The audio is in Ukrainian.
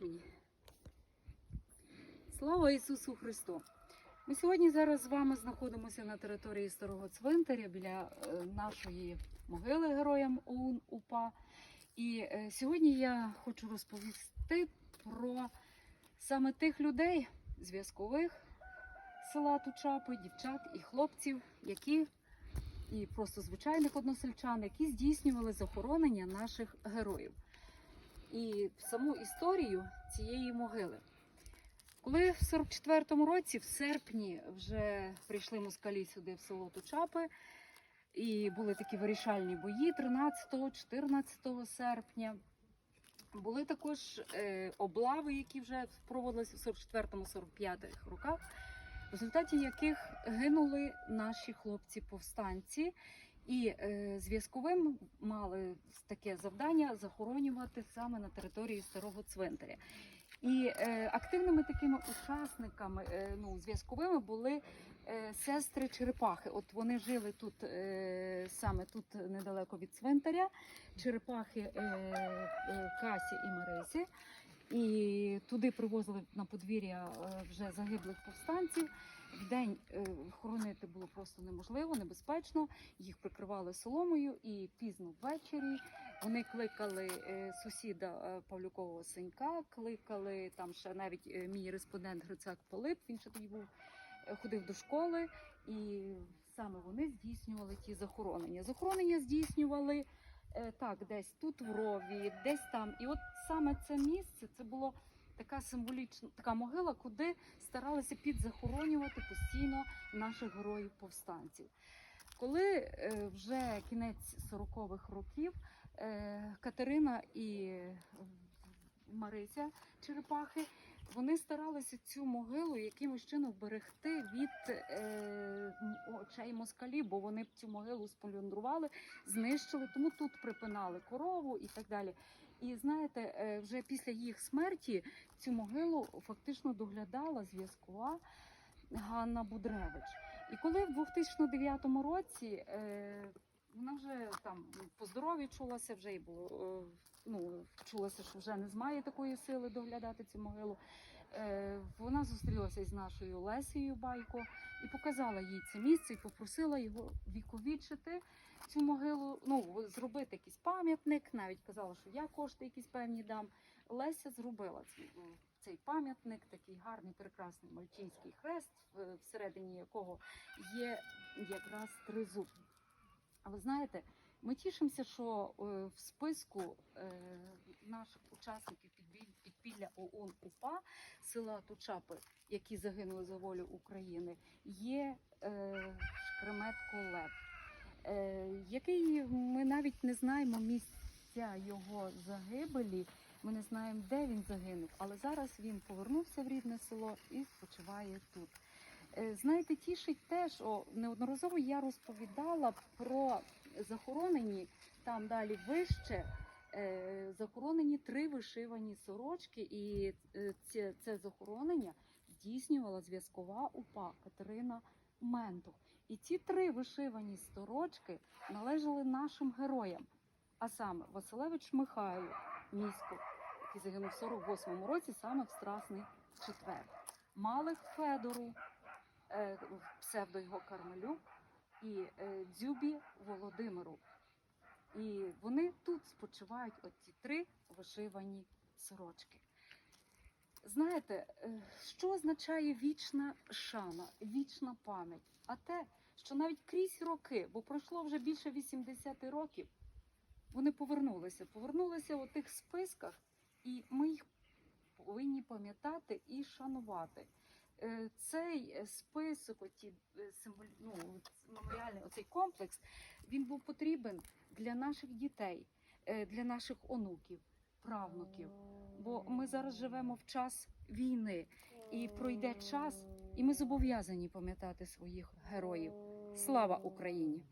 Мені. Слава Ісусу Христу! Ми сьогодні зараз з вами знаходимося на території старого цвинтаря біля е, нашої могили героям ОУН УПА. І е, сьогодні я хочу розповісти про саме тих людей, зв'язкових села Тучапи, дівчат і хлопців, які і просто звичайних односельчан, які здійснювали захоронення наших героїв. І саму історію цієї могили. Коли в 44-му році, в серпні, вже прийшли москалі сюди в село Тучапи, і були такі вирішальні бої 13-14 серпня. Були також е, облави, які вже проводилися в 44-45 роках, в результаті яких гинули наші хлопці-повстанці, і е, зв'язковим мали таке завдання захоронювати саме на території старого цвинтаря. І е, активними такими учасниками, е, ну, зв'язковими були е, сестри Черепахи. От вони жили тут е, саме тут недалеко від цвинтаря, черепахи е, е, Касі і Марисі. І туди привозили на подвір'я е, вже загиблих повстанців. В день е, хоронити було просто неможливо, небезпечно. Їх прикривали соломою, і пізно ввечері вони кликали е, сусіда Павлюкового синька, кликали там ще навіть мій респондент Грицак Полип. Він ще тоді був ходив до школи, і саме вони здійснювали ті захоронення. Захоронення здійснювали так, десь тут в рові, десь там. І от саме це місце це було така символічна така могила, куди старалися підзахоронювати постійно наших героїв повстанців. Коли е, вже кінець 40-х років е, Катерина і е, Марися Черепахи вони старалися цю могилу якимось чином вберегти від е, очей москалів, бо вони б цю могилу сполюндрували, знищили, тому тут припинали корову і так далі. І знаєте, е, вже після їх смерті цю могилу фактично доглядала зв'язкова Ганна Будревич. І коли в 2009 році е, вона вже там по здоров'ю чулася, вже й було е, ну, чулася, що вже не змає такої сили доглядати цю могилу. Е, вона зустрілася із нашою Лесією Байко і показала їй це місце, і попросила його віковічити цю могилу, ну зробити якийсь пам'ятник. Навіть казала, що я кошти якісь певні дам. Леся зробила цей, пам'ятник, такий гарний, прекрасний мальтійський хрест, всередині якого є якраз тризуб. А ви знаєте, ми тішимося, що е, в списку е, наших учасників підпілля ОУН УПА села Тучапи, які загинули за волю України, є е, Шкреметко Лев, е, який ми навіть не знаємо місця його загибелі. Ми не знаємо, де він загинув, але зараз він повернувся в рідне село і спочиває тут. Е, Знаєте, тішить теж, о, неодноразово я розповідала про захоронені там далі вище. е, Захоронені три вишивані сорочки, і це, це захоронення здійснювала зв'язкова упа Катерина Ментух. І ці три вишивані сорочки належали нашим героям, а саме Василевич Михайло Місько, який загинув в 48-му році саме в Страсний четвер. Малих Федору, псевдо його Кармелюк, і е, Дзюбі Володимиру. І вони тут спочивають оці три вишивані сорочки. Знаєте, е, що означає вічна шана, вічна пам'ять? А те, що навіть крізь роки, бо пройшло вже більше 80 років, вони повернулися, повернулися у тих списках, і ми їх повинні пам'ятати і шанувати. Е, Цей е, список, оті е, символ, ну, меморіальний оцей комплекс, він був потрібен для наших дітей, для наших онуків, правнуків. Бо ми зараз живемо в час війни, і пройде час, і ми зобов'язані пам'ятати своїх героїв. Слава Україні!